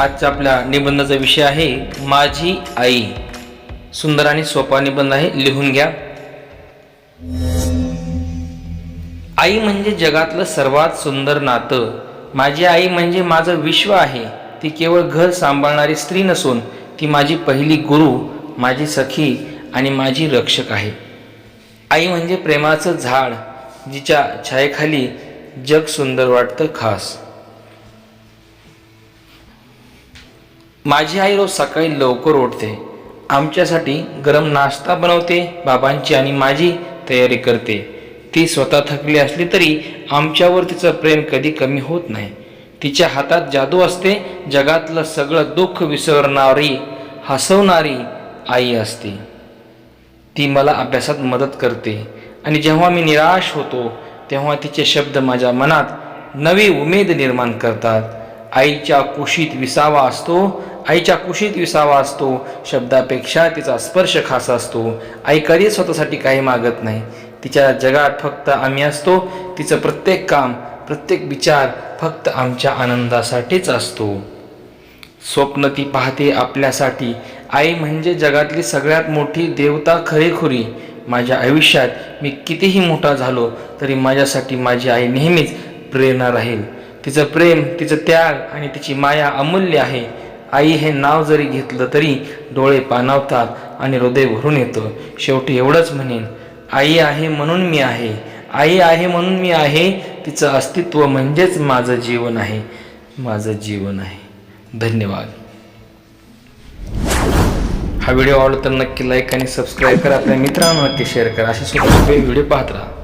आजचा आपल्या निबंधाचा विषय आहे माझी आई. सुंदर आणि सोपा निबंध आहे लिहून घ्या. आई म्हणजे जगातलं सर्वात सुंदर नातं. माझी आई म्हणजे माझं विश्व आहे. ती केवळ घर सांभाळणारी स्त्री नसून ती माझी पहिली गुरु माझी सखी आणि माझी रक्षक आहे. आई म्हणजे प्रेमाचं झाड जिच्या छायेखाली जग सुंदर वाटतं खास. माझी आई रोज सकाळी लवकर उठते. आमच्यासाठी गरम नाश्ता बनवते बाबांची आणि माझी तयारी करते. ती स्वतः थकली असली तरी आमच्यावर तिचं प्रेम कधी कमी होत नाही. तिच्या हातात जादू असते जगातलं सगळं दुःख विसरणारी हसवणारी आई असते. ती मला अभ्यासात मदत करते आणि जेव्हा मी निराश होतो तेव्हा तिचे शब्द माझ्या मनात नवी उमेद निर्माण करतात. आईच्या कुशीत विसावा असतो. आईच्या कुशीत विसावा असतो. शब्दापेक्षा तिचा स्पर्श खास असतो. आई कधीच स्वतःसाठी काही मागत नाही. तिच्या जगात फक्त आम्ही असतो. तिचं प्रत्येक काम प्रत्येक विचार फक्त आमच्या आनंदासाठीच असतो. स्वप्न ती पाहते आपल्यासाठी. आई म्हणजे जगातली सगळ्यात मोठी देवता खरेखुरी. माझ्या आयुष्यात मी कितीही मोठा झालो तरी माझ्यासाठी माझी आई नेहमीच प्रेरणा राहील. तिचं प्रेम तिचं त्याग आणि तिची माया अमूल्य आहे. आई हे नाव जरी घेतलं तरी डोळे पाणावतात आणि हृदय भरून येतं. शेवटी एवढंच म्हणेन आई आहे म्हणून मी आहे. आई आहे म्हणून मी आहे. तिचं अस्तित्व म्हणजेच माझं जीवन आहे. माझं जीवन आहे. धन्यवाद. हा व्हिडिओ आवडला तर नक्की लाईक आणि सबस्क्राईब करा. आपल्या मित्रांना नक्की शेअर करा. असे सोपे व्हिडिओ पाहत राहा.